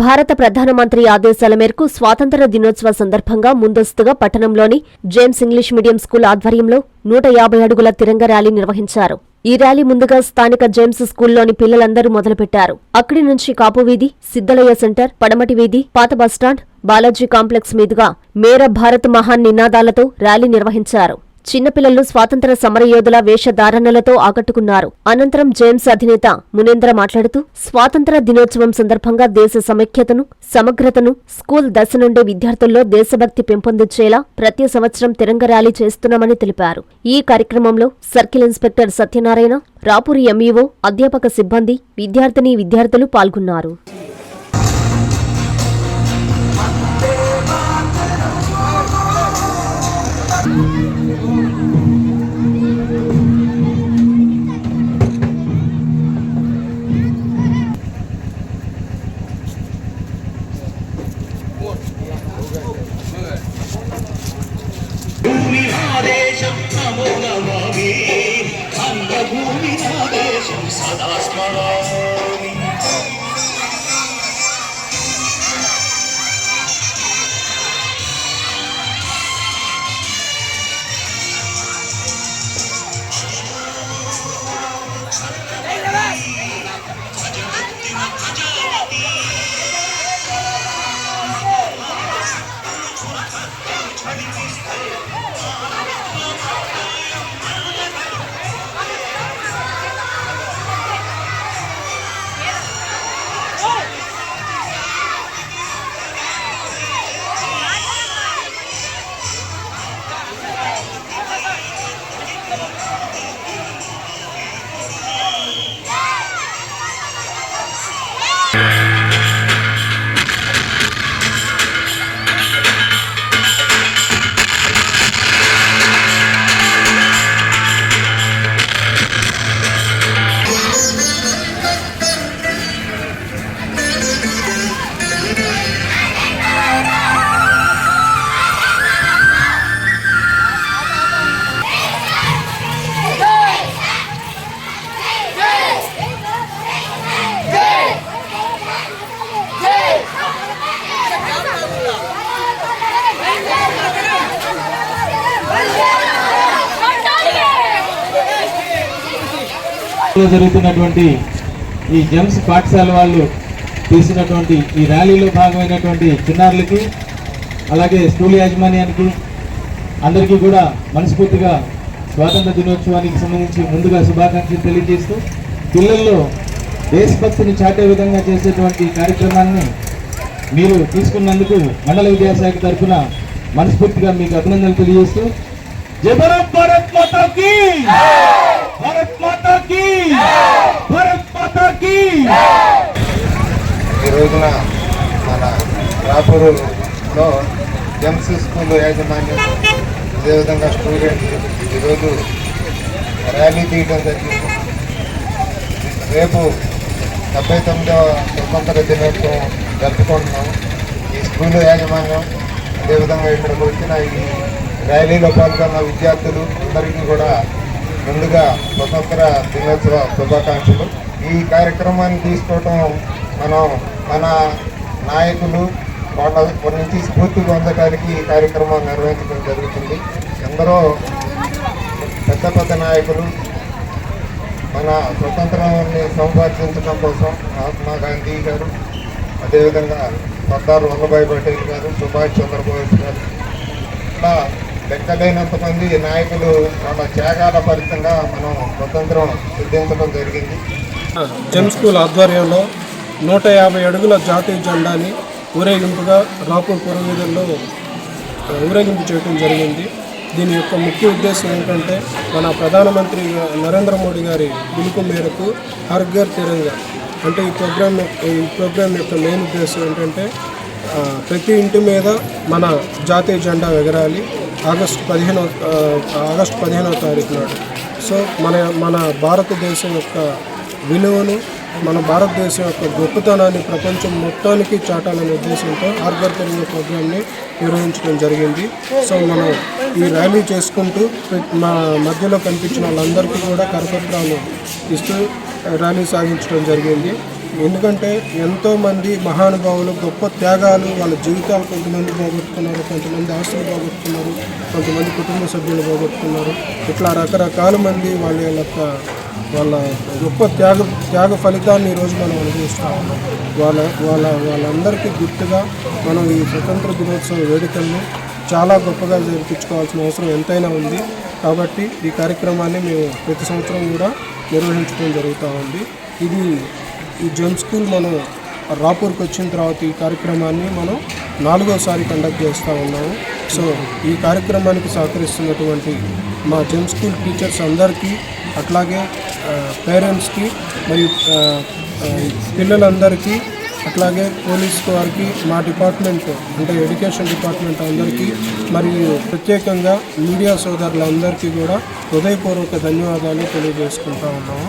భారత ప్రధానమంత్రి ఆదేశాల మేరకు స్వాతంత్ర దినోత్సవ సందర్భంగా ముందస్తుగా పట్టణంలోని జేమ్స్ ఇంగ్లీష్ మీడియం స్కూల్ ఆధ్వర్యంలో నూట యాభై అడుగుల తిరంగ ర్యాలీ నిర్వహించారు. ఈ ర్యాలీ ముందుగా స్థానిక జేమ్స్ స్కూల్లోని పిల్లలందరూ మొదలుపెట్టారు. అక్కడి నుంచి కాపు వీధి సిద్దలయ్య సెంటర్ పడమటి వీధి పాత బస్టాండ్ బాలాజీ కాంప్లెక్స్ మీదుగా మేర భారత్ మహాన్ నినాదాలతో ర్యాలీ నిర్వహించారు. చిన్నపిల్లలు స్వాతంత్ర సమరయోధుల వేషధారణలతో ఆకట్టుకున్నారు. అనంతరం జేమ్స్ అధినేత మునేంద్ర మాట్లాడుతూ స్వాతంత్ర దినోత్సవం సందర్భంగా దేశ సమైక్యతను సమగ్రతను స్కూల్ దశ నుండే విద్యార్థుల్లో దేశభక్తి పెంపొందించేలా ప్రతి సంవత్సరం తిరంగ ర్యాలీ చేస్తున్నామని తెలిపారు. ఈ కార్యక్రమంలో circle inspector Satyanarayana Rapuri MEO అధ్యాపక సిబ్బంది విద్యార్థిని విద్యార్థులు పాల్గొన్నారు. భూమి ఆదేశం నమో నమామి అంగభూమి ఆదేశం సదా స్మరామి. లో జరుగుతున్నటువంటి ఈ జెమ్స్ పాఠశాల వాళ్ళు తీసినటువంటి ఈ ర్యాలీలో భాగమైనటువంటి చిన్నారులకి అలాగే స్కూల్ యాజమాన్యానికి అందరికీ కూడా మనస్ఫూర్తిగా స్వాతంత్ర దినోత్సవానికి సంబంధించి ముందుగా శుభాకాంక్షలు తెలియజేస్తూ పిల్లల్లో దేశభక్తిని చాటే విధంగా చేసేటువంటి కార్యక్రమాన్ని మీరు తీసుకున్నందుకు మండల విద్యాశాఖ తరఫున మనస్ఫూర్తిగా మీకు అభినందనలు తెలియజేస్తూ జై భారత్ భారత్ రోజున మన రాపూరులో జెమ్స్ స్కూల్ యాజమాన్యం అదేవిధంగా స్టూడెంట్ ఈరోజు ర్యాలీ తీయడం జరిగింది. రేపు డెబ్బై తొమ్మిదవ స్వతంత్ర దినోత్సవం జరుపుకుంటున్నాం. ఈ స్కూల్ యాజమాన్యం అదేవిధంగా ఇక్కడికి వచ్చిన ఈ ర్యాలీలో పాల్గొన్న విద్యార్థులు అందరికీ కూడా ముందుగా స్వతంత్ర దినోత్సవ శుభాకాంక్షలు. ఈ కార్యక్రమాన్ని తీసుకోవటం మనం మన నాయకులు వాళ్ళ వాళ్ళ నుంచి స్ఫూర్తి పొందడానికి ఈ కార్యక్రమం నిర్వహించడం జరుగుతుంది. ఎందరో పెద్ద పెద్ద నాయకులు మన స్వతంత్రాన్ని సంపాదించడం కోసం మహాత్మా గాంధీ గారు అదేవిధంగా సర్దార్ వల్లభాయ్ పటేల్ గారు సుభాష్ చంద్రబోస్ గారు ఇట్లా లెక్కలేనంత మంది నాయకులు వాళ్ళ త్యాగాల ఫలితంగా మనం స్వతంత్రం సిద్ధించడం జరిగింది. జన్ స్కూల్ ఆధ్వర్యంలో నూట యాభై అడుగుల జాతీయ జెండాని ఊరేగింపుగా రాపూర్ పురవీధుల్లో ఊరేగింపు చేయడం జరిగింది. దీని యొక్క ముఖ్య ఉద్దేశం ఏంటంటే మన ప్రధానమంత్రి నరేంద్ర మోడీ గారి పిలుపు మేరకు హర్ ఘర్ తిరంగా అంటే ఈ ప్రోగ్రామ్ ఈ ప్రోగ్రామ్ యొక్క మెయిన్ ఉద్దేశం ఏంటంటే ప్రతి ఇంటి మీద మన జాతీయ జెండా ఎగరాలి ఆగస్టు పదిహేనవ ఆగస్టు పదిహేనవ తారీఖు నాడు. సో మన మన భారతదేశం యొక్క విలువను మన భారతదేశం యొక్క గొప్పతనాన్ని ప్రపంచం మొత్తానికి చాటాలనే ఉద్దేశంతో ఆర్గర్ తెలుగు ప్రోగ్రామ్ని నిర్వహించడం జరిగింది. సో మనం ఈ ర్యాలీ చేసుకుంటూ మా మధ్యలో కనిపించిన వాళ్ళందరికీ కూడా కరపత్రాలు ఇస్తూ ర్యాలీ సాగించడం జరిగింది. ఎందుకంటే ఎంతోమంది మహానుభావులు గొప్ప త్యాగాలు వాళ్ళ జీవితాలు కొంతమంది పోగొట్టుకున్నారు కొంతమంది ఆస్తులు పోగొట్టుకున్నారు కొంతమంది కుటుంబ సభ్యులు పోగొట్టుకున్నారు. ఇట్లా రకరకాల మంది వాళ్ళ యొక్క వాళ్ళ గొప్ప త్యాగ త్యాగ ఫలితాన్ని ఈరోజు మనం అనుభవిస్తూ ఉన్నాం. వాళ్ళ వాళ్ళ వాళ్ళందరికీ గుర్తుగా మనం ఈ స్వతంత్ర దినోత్సవ వేడుకలను చాలా గొప్పగా జరిపించుకోవాల్సిన అవసరం ఎంతైనా ఉంది. కాబట్టి ఈ కార్యక్రమాన్ని మేము ప్రతి సంవత్సరం కూడా నిర్వహించడం జరుగుతూ ఉంది. ఇది ఈ జెమ్ స్కూల్ మనం రాపూర్కి వచ్చిన తర్వాత ఈ కార్యక్రమాన్ని మనం నాలుగోసారి కండక్ట్ చేస్తూ ఉన్నాము. సో ఈ కార్యక్రమానికి సహకరిస్తున్నటువంటి మా జెమ్ స్కూల్ టీచర్స్ అందరికీ అట్లాగే పేరెంట్స్కి మరియు పిల్లలందరికీ అట్లాగే పోలీస్ వారికి మా డిపార్ట్మెంట్ అంటే ఎడ్యుకేషన్ డిపార్ట్మెంట్ అందరికీ మరియు ప్రత్యేకంగా మీడియా సోదరులందరికీ కూడా హృదయపూర్వక ధన్యవాదాలు తెలియజేసుకుంటా ఉన్నాము.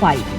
快!